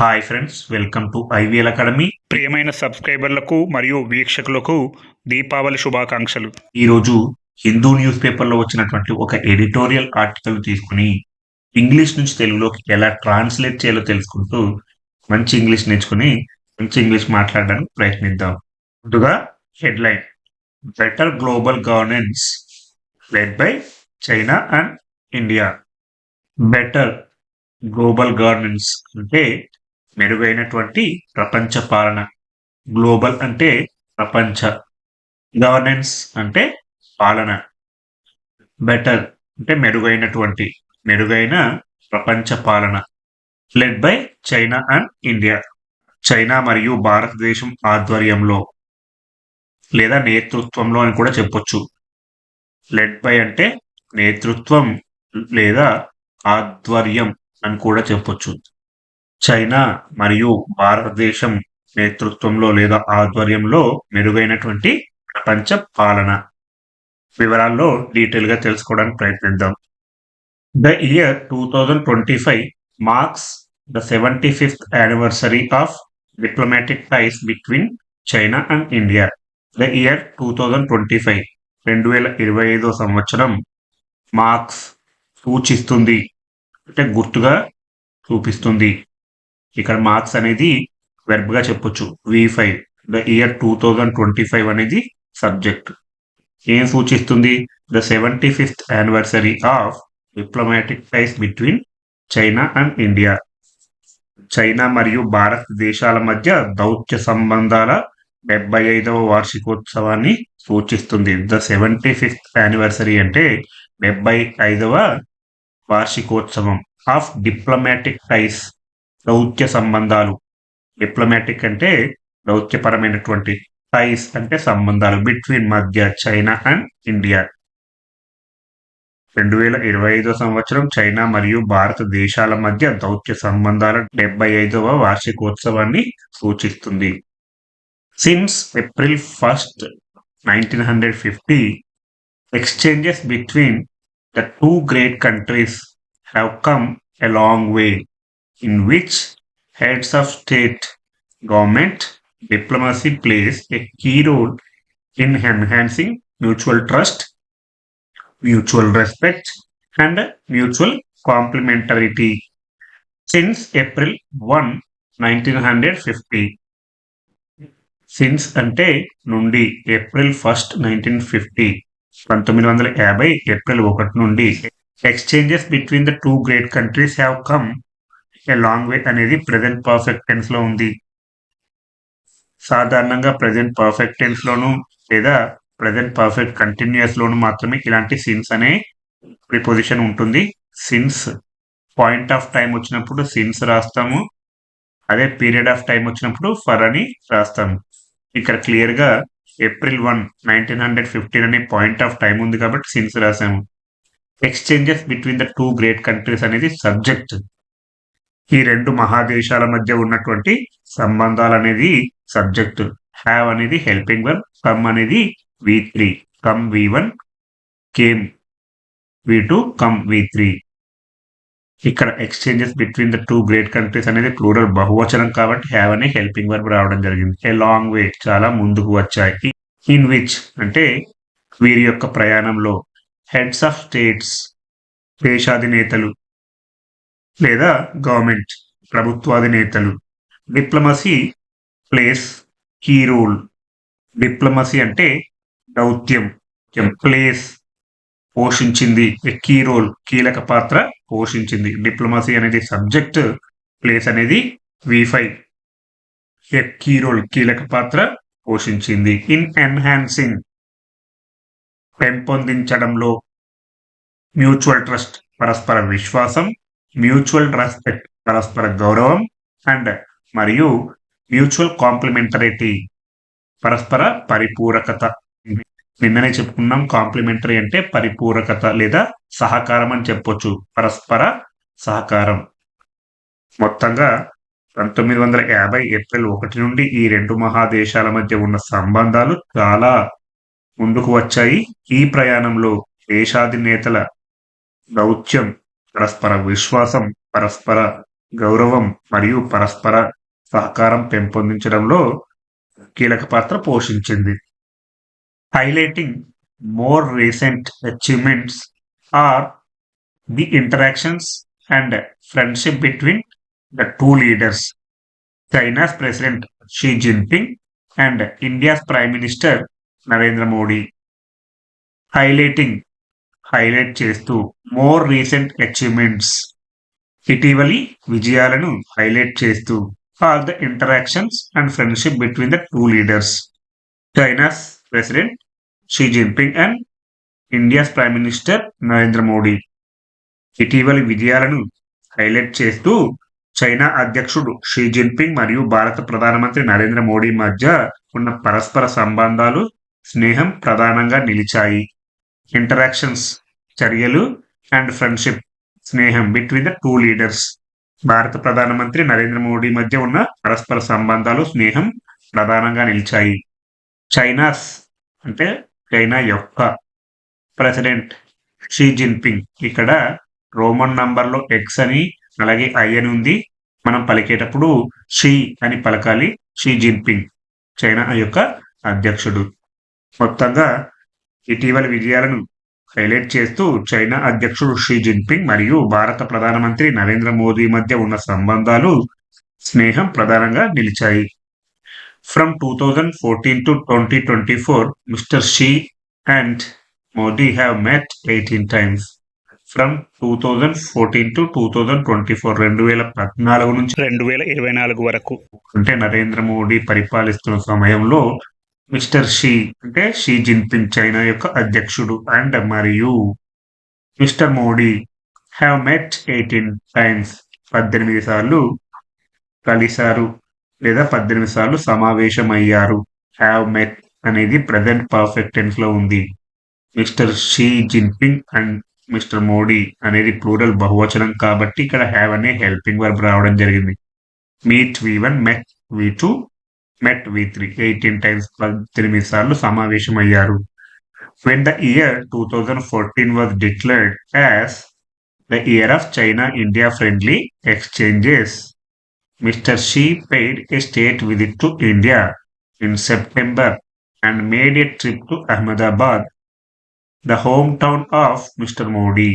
Hi friends welcome to IVL academy ప్రియమైన సబ్స్క్రైబర్లకు మరియు వీక్షకులకు దీపావళి శుభాకాంక్షలు. ఈరోజు హిందూ న్యూస్ పేపర్లో వచ్చినటువంటి ఒక ఎడిటోరియల్ ఆర్టికల్ తీసుకుని ఇంగ్లీష్ నుంచి తెలుగులోకి ఎలా ట్రాన్స్లేట్ చేయాలో తెలుసుకుంటూ మంచి ఇంగ్లీష్ నేర్చుకుని మంచి ఇంగ్లీష్ మాట్లాడడానికి ప్రయత్నిద్దాం. ముందుగా headline better global governance led by China and India better global governance అంటే మెరుగైనటువంటి ప్రపంచ పాలన. గ్లోబల్ అంటే ప్రపంచ. గవర్నెన్స్ అంటే పాలన. బెటర్ అంటే మెరుగైనటువంటి మెరుగైన ప్రపంచ పాలన. Led by China and India China మరియు భారతదేశం ఆధ్వర్యంలో లేదా నేతృత్వంలో అని కూడా చెప్పొచ్చు. లెడ్ బై అంటే నేతృత్వం లేదా ఆధ్వర్యం అని కూడా చెప్పొచ్చు. చైనా మరియు భారతదేశం నేతృత్వంలో లేదా ఆధ్వర్యంలో మెరుగైనటువంటి ప్రపంచ పాలన. వివరాల్లో డీటెయిల్గా తెలుసుకోవడానికి ప్రయత్నిద్దాం. The year two thousand twenty five marks the seventy fifth anniversary of diplomatic ties between China and India the year two thousand twenty five రెండు వేల ఇరవై ఐదో సంవత్సరం మార్క్స్ సూచిస్తుంది. అంటే గుర్తుగా చూపిస్తుంది. ఇక్కడ మార్క్స్ అనేది వెర్బ్గా చెప్పొచ్చు. V five the year two thousand twenty five అనేది సబ్జెక్ట్ ఏం సూచిస్తుంది? The seventy fifth anniversary of diplomatic ties between China and India China మరియు భారతదేశాల మధ్య దౌత్య సంబంధాల డెబ్బై ఐదవ వార్షికోత్సవాన్ని సూచిస్తుంది. ద సెవెంటీ ఫిఫ్త్ యానివర్సరీ అంటే డెబ్బై ఐదవ వార్షికోత్సవం ఆఫ్ డిప్లొమాటిక్ టైస్ దౌత్య సంబంధాలు. డిప్లొమాటిక్ అంటే దౌత్యపరమైనటువంటి టైస్ అంటే సంబంధాలు. బిట్వీన్ మధ్య చైనా అండ్ ఇండియా రెండు వేల ఇరవై ఐదో సంవత్సరం చైనా మరియు భారతదేశాల మధ్య దౌత్య సంబంధాల డెబ్బై ఐదవ వార్షికోత్సవాన్ని సూచిస్తుంది. Since April first nineteen hundred fifty exchanges between the two great countries have come a long way in which heads of state, government, diplomacy plays a key role in enhancing mutual trust, mutual respect, and mutual complementarity. Since April 1, 1950, since అంటే నుండి April first nineteen fifty పంతొమ్మిది వందల యాభై April ఒకటి నుండి exchanges between the two great countries have come a long way అనేది present perfect టెన్స్లో ఉంది. సాధారణంగా ప్రజెంట్ పర్ఫెక్ట్ టెన్స్ లోను లేదా ప్రజెంట్ పర్ఫెక్ట్ కంటిన్యూస్ లోను మాత్రమే ఇలాంటి సిన్స్ అనే ప్రిపోజిషన్ ఉంటుంది. సిన్స్ పాయింట్ ఆఫ్ టైం వచ్చినప్పుడు సిన్స్ రాస్తాము. అదే పీరియడ్ ఆఫ్ టైం వచ్చినప్పుడు ఫర్ అని రాస్తాము. ఇక్కడ క్లియర్గా April one nineteen hundred fifteen అనే పాయింట్ ఆఫ్ టైం ఉంది కాబట్టి since రాసాము. Exchanges between the two great countries అనేది సబ్జెక్ట్ ఈ రెండు మహాదేశాల మధ్య ఉన్నటువంటి సంబంధాలు అనేది సబ్జెక్ట్. హ్యావ్ అనేది హెల్పింగ్ వన్ కమ్ అనేది V three come V one came V two come V three ఇక్కడ exchanges between the two great countries అనేది ప్లూరల్ బహువచనం కాబట్టి హ్యావ్ అనే హెల్పింగ్ వర్బ్ రావడం జరిగింది. ఏ లాంగ్ వే చాలా ముందుకు వచ్చాయి. ఇన్ విచ్ అంటే వీరి యొక్క ప్రయాణంలో హెడ్స్ ఆఫ్ స్టేట్స్ దేశాధినేతలు లేదా government ప్రభుత్వాధినేతలు. Diplomacy plays key role. Diplomacy అంటే దౌత్యం. ప్లేస్ పోషించింది. కీ రోల్ కీలక పాత్ర పోషించింది. డిప్లొమసీ అనేది సబ్జెక్ట్ ప్లేస్ అనేది వి ఫైవ్ కీ రోల్ కీలక పాత్ర పోషించింది. In enhancing. పెంపొందించడంలో మ్యూచువల్ ట్రస్ట్ పరస్పర విశ్వాసం మ్యూచువల్ రెస్పెక్ట్ పరస్పర గౌరవం అండ్ మరియు మ్యూచువల్ కాంప్లిమెంటరిటీ పరస్పర పరిపూరకత. నిన్ననే చెప్పుకున్నాం కాంప్లిమెంటరీ అంటే పరిపూరకత లేదా సహకారం అని చెప్పొచ్చు పరస్పర సహకారం. మొత్తంగా పంతొమ్మిది వందల యాభై ఏప్రిల్ ఒకటి నుండి ఈ రెండు మహాదేశాల మధ్య ఉన్న సంబంధాలు చాలా ముందుకు వచ్చాయి. ఈ ప్రయాణంలో దేశాధినేతల దౌత్యం పరస్పర విశ్వాసం పరస్పర గౌరవం మరియు పరస్పర సహకారం పెంపొందించడంలో కీలక పాత్ర పోషించింది. Highlighting more recent achievements are the interactions and friendship between the two leaders China's president Xi Jinping and India's prime minister Narendra Modi highlighting highlight చేస్తూ మోర్ రీసెంట్ అచీవ్మెంట్స్. ఇటీవలి విజయాలను హైలైట్ చేస్తూ far the interactions and friendship between the two leaders. China's president Xi Jinping and India's prime minister Narendra Modi. ఇటీవలి విజయాలను highlight చేస్తూ China అధ్యక్షుడు Xi Jinping మరియు భారత ప్రధానమంత్రి నరేంద్ర మోడీ మధ్య ఉన్న పరస్పర సంబంధాలు స్నేహం ప్రధానంగా నిలిచాయి. ఇంటరాక్షన్స్ చర్యలు అండ్ ఫ్రెండ్షిప్ స్నేహం బిట్వీన్ ద టూ లీడర్స్ భారత ప్రధానమంత్రి నరేంద్ర మోడీ మధ్య ఉన్న పరస్పర సంబంధాలు స్నేహం ప్రధానంగా నిలిచాయి. చైనాస్ అంటే చైనా యొక్క ప్రెసిడెంట్ షీ జిన్పింగ్. ఇక్కడ రోమన్ నంబర్లో ఎక్స్ అని అలాగే ఐ అని ఉంది. మనం పలికేటప్పుడు షీ అని పలకాలి షీ జిన్పింగ్ చైనా యొక్క అధ్యక్షుడు. మొత్తంగా ఇటీవల విజయాలను హైలైట్ చేస్తూ చైనా అధ్యక్షుడు షీ జిన్పింగ్ మరియు భారత ప్రధానమంత్రి నరేంద్ర మోదీ మధ్య ఉన్న సంబంధాలు స్నేహం ప్రధానంగా నిలిచాయి. From two thousand fourteen to twenty twenty four mister Xi and Modi have met eighteen times from two thousand fourteen to two thousand twenty four రెండు వేల పద్నాలుగు నుంచి రెండు వేల ఇరవై నాలుగు వరకు. అంటే నరేంద్ర మోడీ పరిపాలిస్తున్న సమయంలో మిస్టర్ షీ అంటే షీ జిన్పింగ్ చైనా యొక్క అధ్యక్షుడు అండ్ మరియు mister Modi have met eighteen times పద్దెనిమిది సార్లు కలిశారు లేదా పద్దెనిమిది సార్లు సమావేశమయ్యారు. హ్యావ్ మెట్ అనేది ప్రజెంట్ పర్ఫెక్ట్ టెన్స్లో ఉంది. Mister Xi Jinping and mister Modi అనేది ప్లూరల్ బహువచనం కాబట్టి ఇక్కడ హ్యావ్ అనే హెల్పింగ్ వర్బ్ రావడం జరిగింది. Meet V one met V two met V three eighteen times పద్దెనిమిది సార్లు సమావేశమయ్యారు. When the year two thousand fourteen was declared as the year of China India friendly exchanges mister Xi paid a state visit to India in September and made a trip to Ahmedabad the home town of mister Modi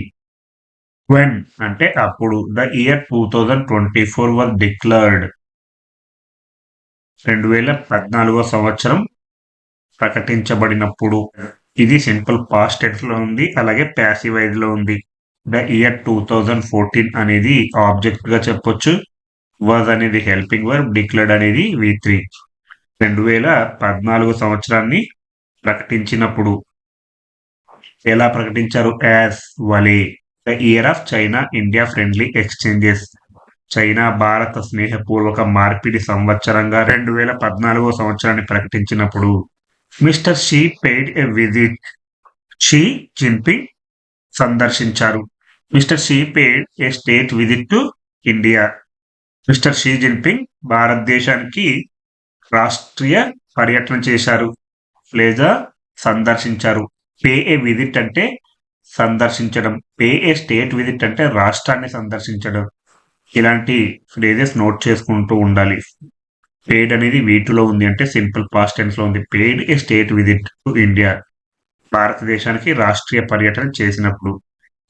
when అంటే అప్పుడు the year two thousand twenty four was declared రెండు వేల పద్నాలుగో సంవత్సరం ప్రకటించబడినప్పుడు ఇది simple past టెన్స్లో ఉంది అలాగే ప్యాసివైజ్లో ఉంది. The year two thousand fourteen అనేది ఆబ్జెక్ట్గా చెప్పొచ్చు. వాజ్ అనేది హెల్పింగ్ వర్బ్ డిక్లర్డ్ అనేది వి త్రీ. రెండు వేల పద్నాలుగు సంవత్సరాన్ని ప్రకటించినప్పుడు ఎలా ప్రకటించారు? యాజ్ వలే the year of China India friendly exchanges. China భారత స్నేహపూర్వక మార్పిడి సంవత్సరంగా రెండు వేల పద్నాలుగో సంవత్సరాన్ని ప్రకటించినప్పుడు mister Xi paid a visit. Xi Jinping సందర్శించారు. Mister Xi paid a state visit to India. Mister Xi Jinping భారతదేశానికి రాష్ట్రీయ పర్యటన చేశారు లేదా సందర్శించారు. పే ఏ విజిట్ అంటే సందర్శించడం. పే ఏ స్టేట్ విజిట్ అంటే రాష్ట్రాన్ని సందర్శించడం. ఇలాంటి ఫ్రేజెస్ నోట్ చేసుకుంటూ ఉండాలి. పేడ్ అనేది వీటిలో ఉంది అంటే సింపుల్ పాస్ట్ టెన్స్లో ఉంది. Paid a state visit to India భారతదేశానికి రాష్ట్రీయ పర్యటన చేసినప్పుడు.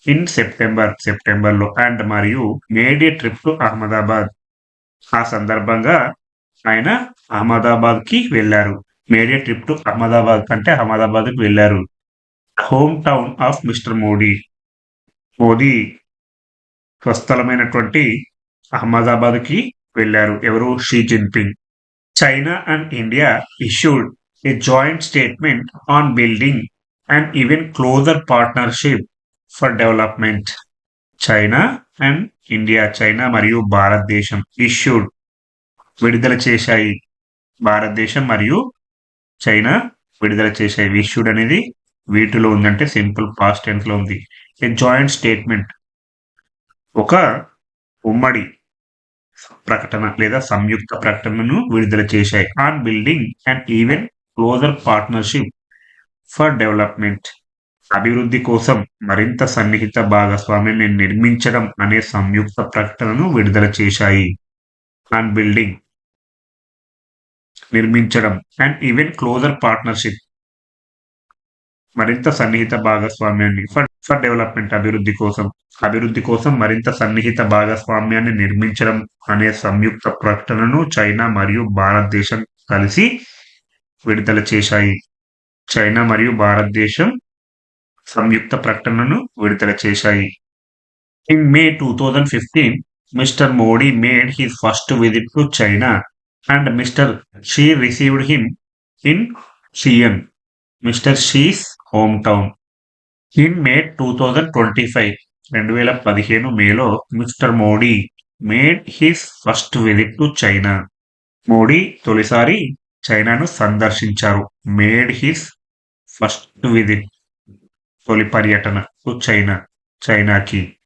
ఇన్ సెప్టెంబర్ సెప్టెంబర్లో అండ్ మరియు made a trip to Ahmedabad ఆ సందర్భంగా ఆయన అహ్మదాబాద్కి వెళ్ళారు. Made a trip to Ahmedabad అంటే అహ్మదాబాద్కి వెళ్ళారు. Home town of mister Modi Modi స్వస్థలమైనటువంటి అహ్మదాబాద్కి వెళ్ళారు. ఎవరు? Xi Jinping. China and India issued a joint statement on building and even closer partnership for development. China and India China మరియు భారతదేశం issued విడుదల చేశాయి. భారతదేశం మరియు చైనా విడుదల చేశాయి. ఇష్యూడ్ అనేది వీటిలో ఉందంటే సింపుల్ పాస్ట్ టెన్స్లో ఉంది. ఏ జాయింట్ స్టేట్మెంట్ ఒక ఉమ్మడి ప్రకటన లేదా సంయుక్త ప్రకటనను విడుదల చేశాయి. On building and even closer partnership for development అభివృద్ధి కోసం మరింత సన్నిహిత భాగస్వామ్యాన్ని నిర్మించడం అనే సంయుక్త ప్రకటనను విడుదల చేశాయి. అండ్ బిల్డింగ్ నిర్మించడం అండ్ ఈవెన్ క్లోజర్ పార్ట్నర్షిప్ మరింత సన్నిహిత భాగస్వామ్యాన్ని ఫర్ ఫర్ డెవలప్మెంట్ అభివృద్ధి కోసం అభివృద్ధి కోసం మరింత సన్నిహిత భాగస్వామ్యాన్ని నిర్మించడం అనే సంయుక్త ప్రకటనను చైనా మరియు భారతదేశం కలిసి విడుదల చేశాయి. చైనా మరియు భారతదేశం సంయుక్త ప్రకటనను విడుదల చేశాయి. In May two thousand fifteen mister Modi made his first visit to China and mister Xi received him in Xi'an mister Xi's home town. In May two thousand twenty five రెండు వేల పదిహేను మేలో mister Modi made his first visit to China Modi తొలిసారి చైనాను సందర్శించారు. Made his first visit తొలి పర్యటన to China చైనాకి.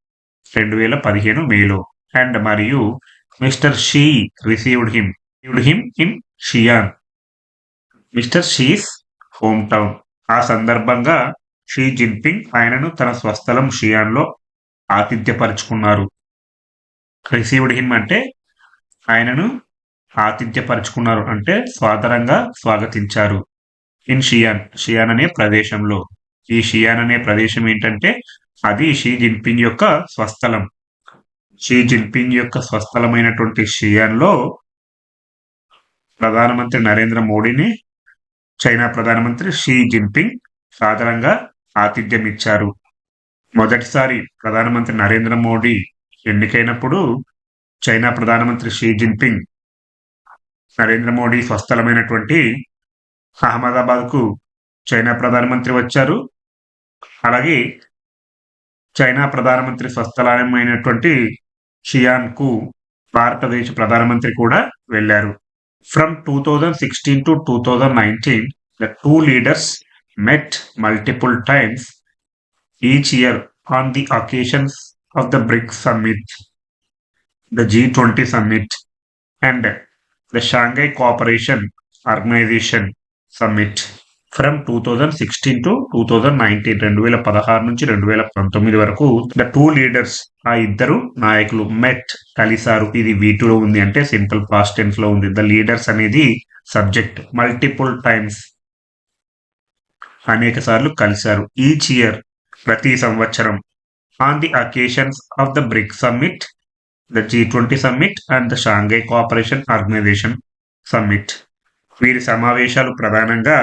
రెండు వేల పదిహేను మేలో. అండ్ మరియు mister Xi received him received him in Xi'an mister Xi's home town. ఆ సందర్భంగా షీ జిన్పింగ్ ఆయనను తన స్వస్థలం షియాన్లో ఆతిథ్యపరుచుకున్నారు. రిసీవ్డ్ హిమ్ అంటే ఆయనను ఆతిథ్యపరుచుకున్నారు అంటే స్వాదరంగా స్వాగతించారు. ఇన్ షియాన్ షియాన్ అనే ప్రదేశంలో. ఈ షియాన్ అనే ప్రదేశం ఏంటంటే అది షీ జిన్పింగ్ యొక్క స్వస్థలం. షీ జిన్పింగ్ యొక్క స్వస్థలమైనటువంటి షియాన్లో ప్రధానమంత్రి నరేంద్ర మోడీని చైనా ప్రధానమంత్రి షీ జిన్పింగ్ సాధారణంగా ఆతిథ్యం ఇచ్చారు. మొదటిసారి ప్రధానమంత్రి నరేంద్ర మోడీ ఎన్నికైనప్పుడు చైనా ప్రధానమంత్రి షీ జిన్పింగ్ నరేంద్ర మోడీ స్వస్థలమైనటువంటి అహ్మదాబాద్కు చైనా ప్రధానమంత్రి వచ్చారు. అలాగే చైనా ప్రధానమంత్రి స్వస్థలమైనటువంటి షియాన్కు భారతదేశ ప్రధానమంత్రి కూడా వెళ్ళారు. From 2016 to 2019, the two leaders met multiple times each year on the occasions of the BRICS Summit, the G20 Summit, and the Shanghai Cooperation Organization Summit. From two thousand sixteen to two thousand nineteen రెండు వేల పదహారు నుంచి రెండు వేల పంతొమ్మిది వరకు the two leaders ఆ ఇద్దరు నాయకులు మెట్ కలిసారు ఇది వీటిలో ఉంది అంటే సింపుల్ పాస్ట్ టెన్స్లో ఉంది. ద లీడర్స్ అనేది సబ్జెక్ట్ మల్టిపుల్ టైమ్స్ అనేక సార్లు కలిశారు. ఈచ్ ఇయర్ ప్రతి సంవత్సరం. On the occasions of the BRIC summit the G twenty summit and the Shanghai Cooperation Organisation summit వీరి సమావేశాలు ప్రధానంగా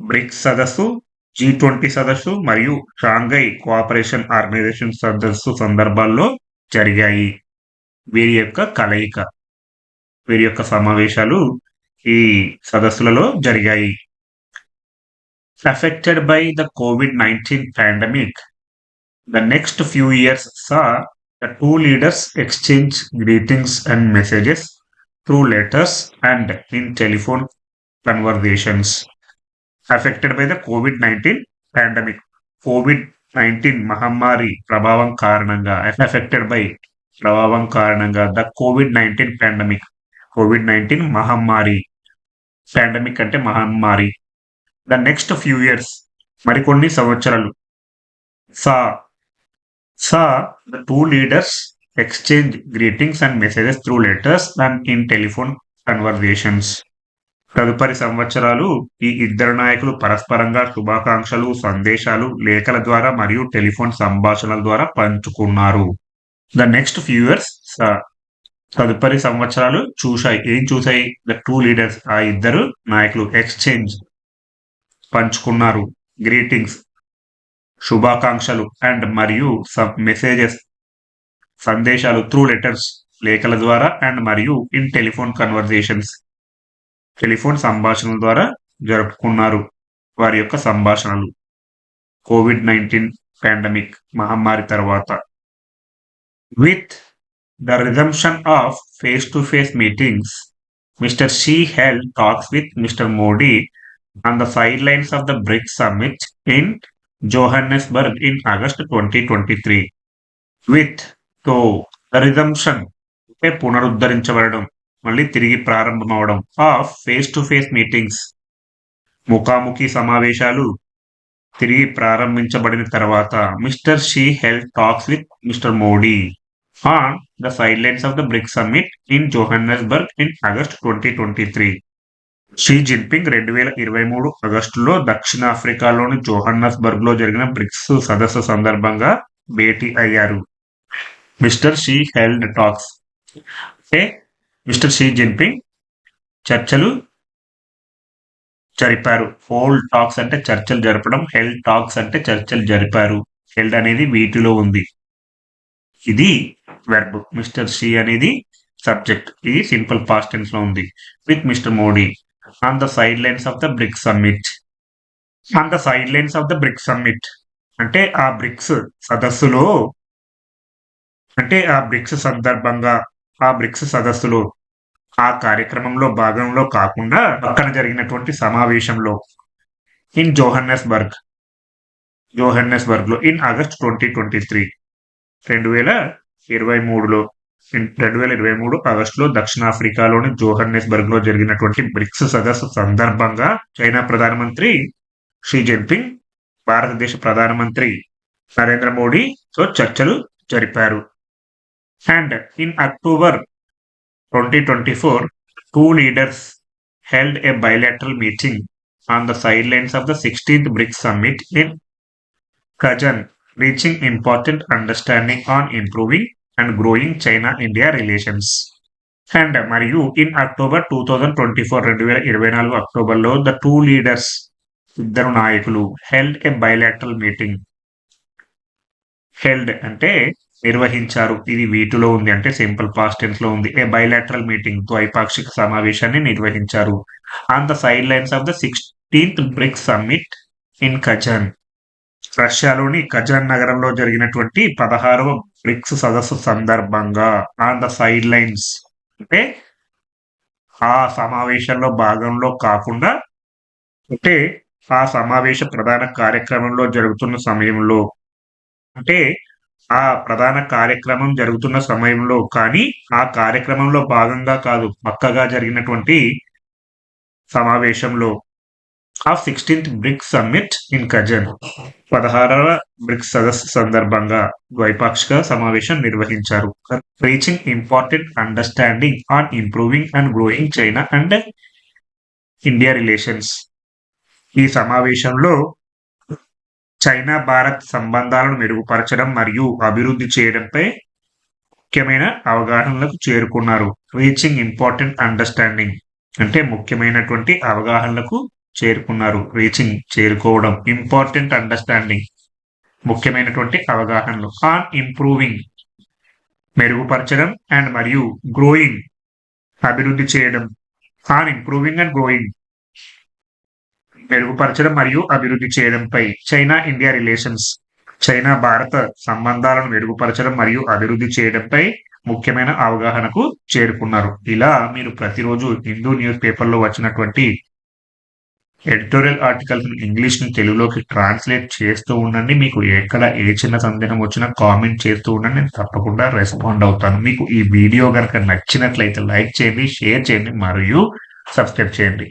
బ్రిక్స్ సదస్సు జీ ట్వంటీ సదస్సు మరియు షాంఘై కోఆపరేషన్ ఆర్గనైజేషన్ సదస్సు సందర్భాల్లో జరిగాయి. వీరి యొక్క కలయిక వీరి యొక్క సమావేశాలు ఈ సదస్సులలో జరిగాయి. Affected by the COVID nineteen pandemic the next few years saw the two leaders exchange greetings and messages through letters and in telephone conversations affected by the COVID nineteen pandemic COVID nineteen మహమ్మారి ప్రభావం కారణంగా affected by ప్రభావం కారణంగా the COVID nineteen pandemic COVID nineteen మహమ్మారి pandemic అంటే మహమ్మారి. The next few years మరికొన్ని సంవత్సరాలు. Saw saw the two leaders exchange greetings and messages through letters and in telephone conversations తదుపరి సంవత్సరాలు ఈ ఇద్దరు నాయకులు పరస్పరంగా శుభాకాంక్షలు సందేశాలు లేఖల ద్వారా మరియు టెలిఫోన్ సంభాషణల ద్వారా పంచుకున్నారు. ద నెక్స్ట్ ఫ్యూ ఇయర్స్ తదుపరి సంవత్సరాలు చూశాయి. ఏం చూశాయి? ద టూ లీడర్స్ ఆ ఇద్దరు నాయకులు ఎక్స్చేంజ్ పంచుకున్నారు. గ్రీటింగ్స్ శుభాకాంక్షలు అండ్ మరియు మెసేజెస్ సందేశాలు త్రూ లెటర్స్ లేఖల ద్వారా అండ్ మరియు ఇన్ టెలిఫోన్ కన్వర్జేషన్స్ టెలిఫోన్ సంభాషణల ద్వారా జరుపుకున్నారు వారి యొక్క సంభాషణలు. కోవిడ్ నైన్టీన్ పాండమిక్ మహమ్మారి తర్వాత. With the resumption of face to face meetings mister Xi held talks with mister Modi on the sidelines of the BRICS summit in Johannesburg in August twenty twenty three. విత్తో the resumption అంటే పునరుద్ధరించబడడం. మళ్ళీ తిరిగి ప్రారంభమవడం. Of face to face meetings ముఖాముఖి సమావేశాలు తిరిగి ప్రారంభించబడిన తర్వాత mister Xi held talks with mister Modi. On the sidelines of the BRICS summit in Johannesburg in August twenty twenty three Xi Jinping రెండు వేల ఇరవై మూడు ఆగస్టులో దక్షిణాఫ్రికాలోని జోహన్నస్బర్గ్లో జరిగిన బ్రిక్స్ సదస్సు సందర్భంగా భేటీ అయ్యారు. Mister Xi held talks. అంటే మిస్టర్ షీ జిన్పింగ్ చర్చలు జరిపారు. హోల్డ్ టాక్స్ అంటే చర్చలు జరపడం హెల్డ్ టాక్స్ అంటే చర్చలు జరిపారు. హెల్డ్ అనేది వీటిలో ఉంది. ఇది వెర్బ్ మిస్టర్ షీ అనేది సబ్జెక్ట్ ఇది సింపుల్ పాస్ట్ టెన్స్లో ఉంది. With mister Modi on the sidelines of the BRICS summit on the sidelines of the BRICS summit అంటే ఆ బ్రిక్స్ సదస్సులో అంటే ఆ బ్రిక్స్ సందర్భంగా ఆ బ్రిక్స్ సదస్సులో ఆ కార్యక్రమంలో భాగంలో కాకుండా పక్కన జరిగినటువంటి సమావేశంలో in Johannesburg జోహన్నెస్బర్గ్లో in August twenty twenty three రెండు వేల ఇరవై మూడులో రెండు వేల ఇరవై మూడు ఆగస్టులో దక్షిణాఫ్రికాలోని జోహన్నెస్బర్గ్లో జరిగినటువంటి బ్రిక్స్ సదస్సు సందర్భంగా చైనా ప్రధానమంత్రి షీ జిన్పింగ్ భారతదేశ ప్రధానమంత్రి నరేంద్ర మోడీతో చర్చలు జరిపారు. And in October twenty twenty four two leaders held a bilateral meeting on the sidelines of the sixteenth BRICS summit in Kazan reaching important understanding on improving and growing China India relations and మరియు in October two thousand twenty four రెండు వేల ఇరవై నాలుగు అక్టోబర్లో the two leaders ఇద్దరు నాయకులు held a bilateral meeting held అంటే నిర్వహించారు. ఇది వీటిలో ఉంది అంటే సింపుల్ పాస్ట్ టెన్స్లో ఉంది. ఏ బైలాటరల్ మీటింగ్ ద్వైపాక్షిక సమావేశాన్ని నిర్వహించారు. On the sidelines of the sixteenth BRICS summit in Kazan రష్యాలోని కజాన్ నగరంలో జరిగినటువంటి పదహారవ బ్రిక్స్ సదస్సు సందర్భంగా ఆన్ ద సైడ్ లైన్స్ అంటే ఆ సమావేశంలో భాగంలో కాకుండా అంటే ఆ సమావేశ ప్రధాన కార్యక్రమంలో జరుగుతున్న సమయంలో. అంటే ఆ ప్రధాన కార్యక్రమం జరుగుతున్న సమయంలో కానీ ఆ కార్యక్రమంలో భాగంగా కాదు పక్కగా జరిగినటువంటి సమావేశంలో of sixteenth BRICS summit in Kazan పదహారవ బ్రిక్స్ సదస్సు సందర్భంగా ద్వైపాక్షిక సమావేశం నిర్వహించారు. Reaching important understanding on improving and growing China and India relations ఈ సమావేశంలో చైనా భారత్ సంబంధాలను మెరుగుపరచడం మరియు అభివృద్ధి చేయడంపై ముఖ్యమైన అవగాహనలకు చేరుకున్నారు. రీచింగ్ ఇంపార్టెంట్ అండర్స్టాండింగ్ అంటే ముఖ్యమైనటువంటి అవగాహనలకు చేరుకున్నారు. రీచింగ్ చేరుకోవడం ఇంపార్టెంట్ అండర్స్టాండింగ్ ముఖ్యమైనటువంటి అవగాహనలు. ఆన్ ఇంప్రూవింగ్ మెరుగుపరచడం అండ్ మరియు గ్రోయింగ్ అభివృద్ధి చేయడం. ఆన్ ఇంప్రూవింగ్ అండ్ గ్రోయింగ్ మెరుగుపరచడం మరియు అభివృద్ధి చేయడంపై చైనా ఇండియా రిలేషన్స్ చైనా భారత సంబంధాలను మెరుగుపరచడం మరియు అభివృద్ధి చేయడంపై ముఖ్యమైన అవగాహనకు చేరుకున్నారు. ఇలా మీరు ప్రతిరోజు హిందూ న్యూస్ పేపర్లో వచ్చినటువంటి ఎడిటోరియల్ ఆర్టికల్స్ ఇంగ్లీష్ని తెలుగులోకి ట్రాన్స్లేట్ చేస్తూ ఉండండి. మీకు ఎక్కడ ఏ చిన్న సందేహం వచ్చినా కామెంట్ చేస్తూ ఉండండి. నేను తప్పకుండా రెస్పాండ్ అవుతాను. మీకు ఈ వీడియో కనుక నచ్చినట్లయితే లైక్ చేయండి షేర్ చేయండి మరియు సబ్స్క్రైబ్ చేయండి.